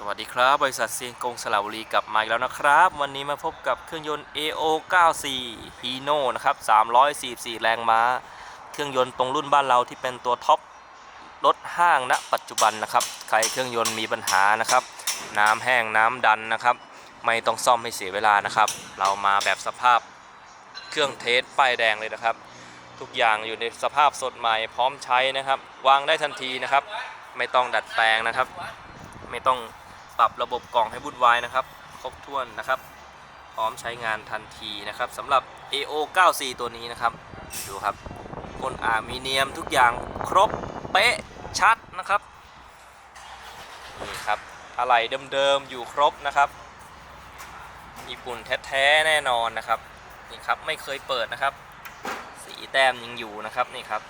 สวัสดีครับ บริษัทเซียงกงสระบุรีกลับมาอีกแล้วนะครับ วันนี้มาพบกับเครื่องยนต์ AO 94 Hino นะครับ 344 แรงม้า เครื่องยนต์ตรงรุ่นบ้านเราที่เป็นตัวท็อปรถห้างณปัจจุบันนะครับ ใครเครื่องยนต์มีปัญหานะครับ น้ำแห้งน้ำดันนะครับ ไม่ต้องซ่อมให้เสียเวลานะครับ เรามาแบบสภาพเครื่องเทสป้ายแดงเลยนะครับ ทุกอย่างอยู่ในสภาพสดใหม่พร้อมใช้นะครับ วางได้ทันทีนะครับ ไม่ต้องดัดแปลงนะครับ ไม่ต้อง ปรับระบบกล่องให้วุ่นวายนะครับ ครบถ้วนนะครับ พร้อมใช้งานทันทีนะครับสำหรับ AO 94ตัวนี้นะครับ ดูครับคนอาร์มิเนียมทุกอย่างครบเป๊ะชัดนะครับ นี่ครับอะไหล่เดิมๆอยู่ครบนะครับญี่ปุ่นแท้ๆแน่นอนนะครับ นี่ครับไม่เคยเปิดนะครับ สีแต้มยังอยู่นะครับนี่ครับ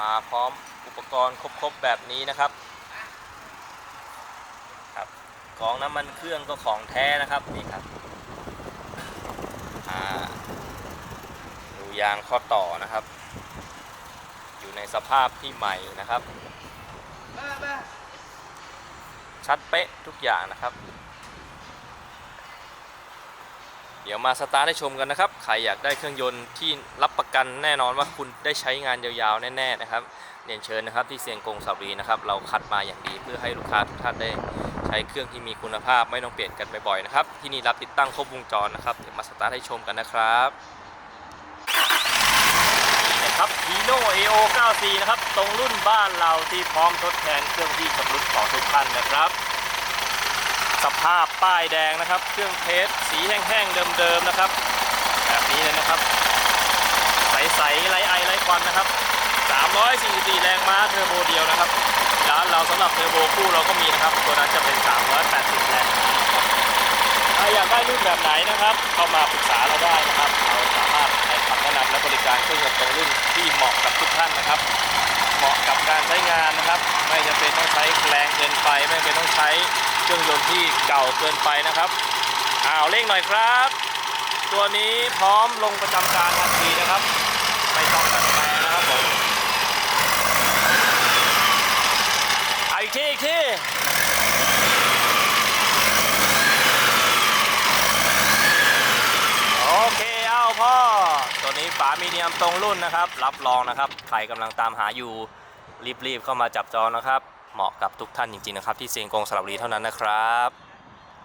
มาพร้อมอุปกรณ์ครบๆแบบนี้นะครับครับของน้ำมันเครื่องก็ของแท้นะครับนี่ครับอ่าดูยางข้อต่อนะครับ อยู่ในสภาพที่ใหม่นะครับ ชัดเป๊ะทุกอย่างนะครับ เดี๋ยวมาสตาร์ทให้ชมกันนะครับ ใครอยากได้เครื่องยนต์ที่รับประกันแน่นอนว่าคุณได้ใช้งานยาวๆแน่ๆนะครับเรียนเชิญนะครับที่เซียงกงสาวรีนะครับเราคัดมาอย่างดีเพื่อให้ลูกค้าทุกท่านได้ใช้เครื่องที่มีคุณภาพไม่ต้องเปลี่ยนกันบ่อยๆนะครับที่นี่รับติดตั้งครบวงจรนะครับเดี๋ยวมาสตาร์ทให้ชมกันนะครับนี่นะครับ Hino AO 94นะครับตรงรุ่นบ้านเราที่พร้อมทดแทนเครื่องที่ชำรุดของทุกท่านนะครับ สภาพป้ายแดงนะครับ เครื่องเทสสีแห้งๆเดิมๆนะครับ แบบนี้เลยนะครับ ใสๆไรไอไรควันนะครับ 344 แรงม้าเทอร์โบเดียวนะครับร้านเราสำหรับเทอร์โบคู่เราก็มีนะครับ ตัวนั้นจะเป็น 380 แรงถ้าอยากได้รุ่นแบบไหนนะครับ เข้ามาปรึกษาเราได้นะครับ เราสามารถให้คำแนะนำและบริการเครื่องยนต์ตรงรุ่นที่เหมาะกับทุกท่านนะครับ มาะกับการใช้งานนะครับ ไม่จำเป็นต้องใช้แรงเกินไป ไม่จำเป็นต้องใช้เครื่องยนต์ที่เก่าเกินไปนะครับอ้าวเร่งหน่อยครับ ตัวนี้พร้อมลงประจำการทันทีนะครับ ไม่ต้องตัดแปลนะครับผมเอาอีกทีอีกทีโอเคเอาพ่อ ตัว นี้ฝามีเนียมตรงรุ่นนะครับ รับรองนะครับ ใครกำลังตามหาอยู่รีบๆเข้ามาจับจองนะครับ เหมาะกับทุกท่านจริงๆนะครับ ที่เซียงกงสระบุรีเท่านั้นนะครับ